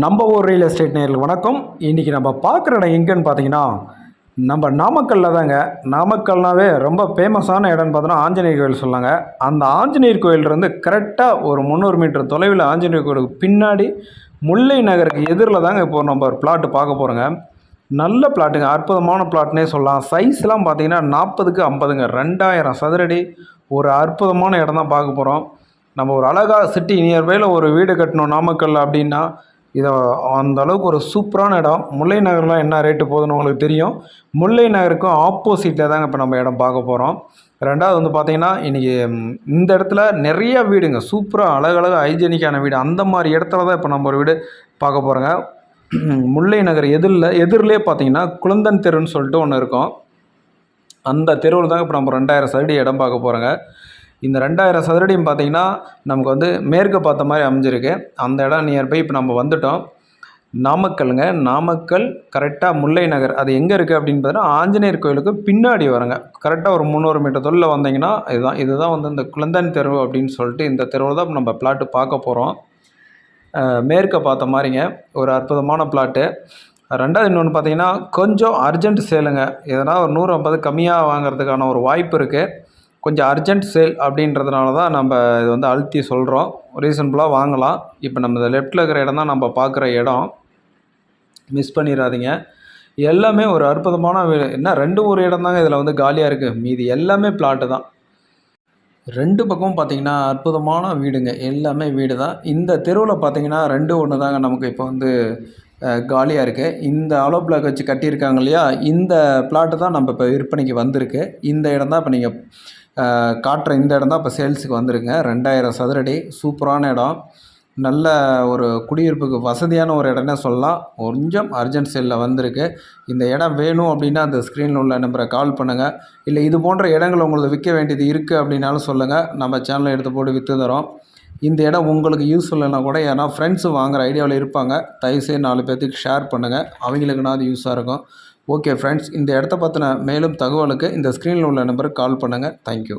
நம்ம ஊர் real estate நேரில் வணக்கம். இன்றைக்கி நம்ம பார்க்குற இடம் எங்கேன்னு பார்த்தீங்கன்னா நம்ம நாமக்கல்லில் தாங்க. நாமக்கல்னாவே ரொம்ப ஃபேமஸான இடம்னு பார்த்தோன்னா ஆஞ்சநேயர் கோயில் சொல்லாங்க அந்த ஆஞ்சநேயர் கோயிலிருந்து கரெக்டாக ஒரு முந்நூறு மீட்டர் தொலைவில் ஆஞ்சநேயர் கோயிலுக்கு பின்னாடி முல்லை நகருக்கு எதிரில் தாங்க இப்போ நம்ம ஒரு பிளாட்டு பார்க்க போகிறோங்க நல்ல பிளாட்டுங்க அற்புதமான பிளாட்னே சொல்லலாம். சைஸ்லாம் பார்த்தீங்கன்னா நாற்பதுக்கு ஐம்பதுங்க. ரெண்டாயிரம் சதுரடி ஒரு அற்புதமான இடம் தான் பார்க்க போகிறோம் நம்ம ஒரு அழகாக சிட்டி நியர்பையில் ஒரு வீடு கட்டணும் நாமக்கல் அப்படின்னா இதை அந்த அளவுக்கு ஒரு சூப்பரான இடம். முல்லை நகர்லாம் என்ன ரேட்டு போகுதுன்னு உங்களுக்கு தெரியும். முல்லை நகருக்கும் ஆப்போசிட்டில் தாங்க இப்போ நம்ம இடம் பார்க்க போகிறோம் ரெண்டாவது வந்து பார்த்திங்கன்னா இன்றைக்கி இந்த இடத்துல நிறைய வீடுங்க. சூப்பராக அழகழகாக ஹைஜீனிக்கான வீடு. அந்த மாதிரி இடத்துல தான் இப்போ நம்ம ஒரு வீடு பார்க்க போகிறோங்க முல்லை நகர் எதிரில் எதிரிலே பார்த்தீங்கன்னா குழந்தன் தெருன்னு சொல்லிட்டு ஒன்று இருக்கும். அந்த தெருவில் தாங்க இப்போ நம்ம ரெண்டாயிரம் சதுரடி இடம் பார்க்க போகிறோங்க இந்த ரெண்டாயிரம் சதுரடியும் பார்த்தீங்கன்னா நமக்கு வந்து மேற்கு பார்த்த மாதிரி அமைஞ்சிருக்கு. அந்த இடம் நியர்பை இப்போ நம்ம வந்துட்டோம். நாமக்கல்ங்க நாமக்கல் கரெக்டாக முல்லை நகர். அது எங்கே இருக்குது அப்படின்னு பார்த்தீங்கன்னா ஆஞ்சநேயர் கோயிலுக்கு பின்னாடி வருங்க. கரெக்டாக ஒரு முந்நூறு மீட்டர் தொழில் வந்தீங்கன்னா இதுதான் இதுதான் வந்து இந்த குளந்தான் தெருவு அப்படின்னு சொல்லிட்டு இந்த தெருவில் தான் நம்ம பிளாட்டு பார்க்க போகிறோம் மேற்க பார்த்த மாதிரிங்க. ஒரு அற்புதமான பிளாட்டு ரெண்டாவது இன்னொன்று பார்த்தீங்கன்னா கொஞ்சம் அர்ஜென்ட் சேலுங்க. எதனா ஒரு நூறு ஐம்பது கம்மியாக வாங்குறதுக்கான ஒரு வாய்ப்பு இருக்குது கொஞ்சம் அர்ஜென்ட் சேல் அப்படின்றதுனால தான் நம்ம இது வந்து அழுத்தி சொல்கிறோம் ரீசனபுளாக வாங்கலாம். இப்போ நம்ம இந்த லெஃப்ட்டில் இருக்கிற இடம் தான் நம்ம பார்க்குற இடம். மிஸ் பண்ணிடாதீங்க எல்லாமே ஒரு அற்புதமான வீடு என்ன ரெண்டு ஒரு இடம் தாங்க இதில் வந்து காலியாக இருக்குது மீதி எல்லாமே பிளாட்டு தான். ரெண்டு பக்கமும் பார்த்தீங்கன்னா அற்புதமான வீடுங்க. எல்லாமே வீடு தான். இந்த தெருவில் பார்த்தீங்கன்னா ரெண்டு ஒன்று தாங்க நமக்கு இப்போ வந்து காலியாக இருக்குது இந்த அலோ பிளாக் வச்சு கட்டியிருக்காங்க இல்லையா? இந்த பிளாட்டு தான் நம்ம இப்போ விற்பனைக்கு வந்திருக்கு. இந்த இடம் தான் இப்போ நீங்கள் காட்டுற இந்த இடம் தான் இப்போ சேல்ஸுக்கு வந்துருங்க ரெண்டாயிரம் சதுரடி சூப்பரான இடம். நல்ல ஒரு குடியிருப்புக்கு வசதியான ஒரு இடம்னே சொல்லலாம். கொஞ்சம் அர்ஜென்ட் சேலில் வந்திருக்கு. இந்த இடம் வேணும் அப்படின்னா அந்த ஸ்க்ரீனில் உள்ள நம்பரை கால் பண்ணுங்கள் இல்லை இது போன்ற இடங்கள் உங்களுக்கு விற்க வேண்டியது இருக்குது அப்படின்னாலும் சொல்லுங்கள் நம்ம சேனலில் எடுத்து போட்டு விற்று தரோம். இந்த இடம் உங்களுக்கு யூஸ் கூட ஏன்னா ஃப்ரெண்ட்ஸு வாங்குகிற ஐடியாவில் இருப்பாங்க. தயவுசெய்து நாலு பேர்த்துக்கு ஷேர் பண்ணுங்கள் அவங்களுக்குனா அது யூஸாக இருக்கும். ஓகே ஃப்ரெண்ட்ஸ் இந்த இடத்த பற்றின மேலும் தகவலுக்கு இந்த ஸ்க்ரீனில் உள்ள நம்பருக்கு கால் பண்ணுங்கள் தேங்க்யூ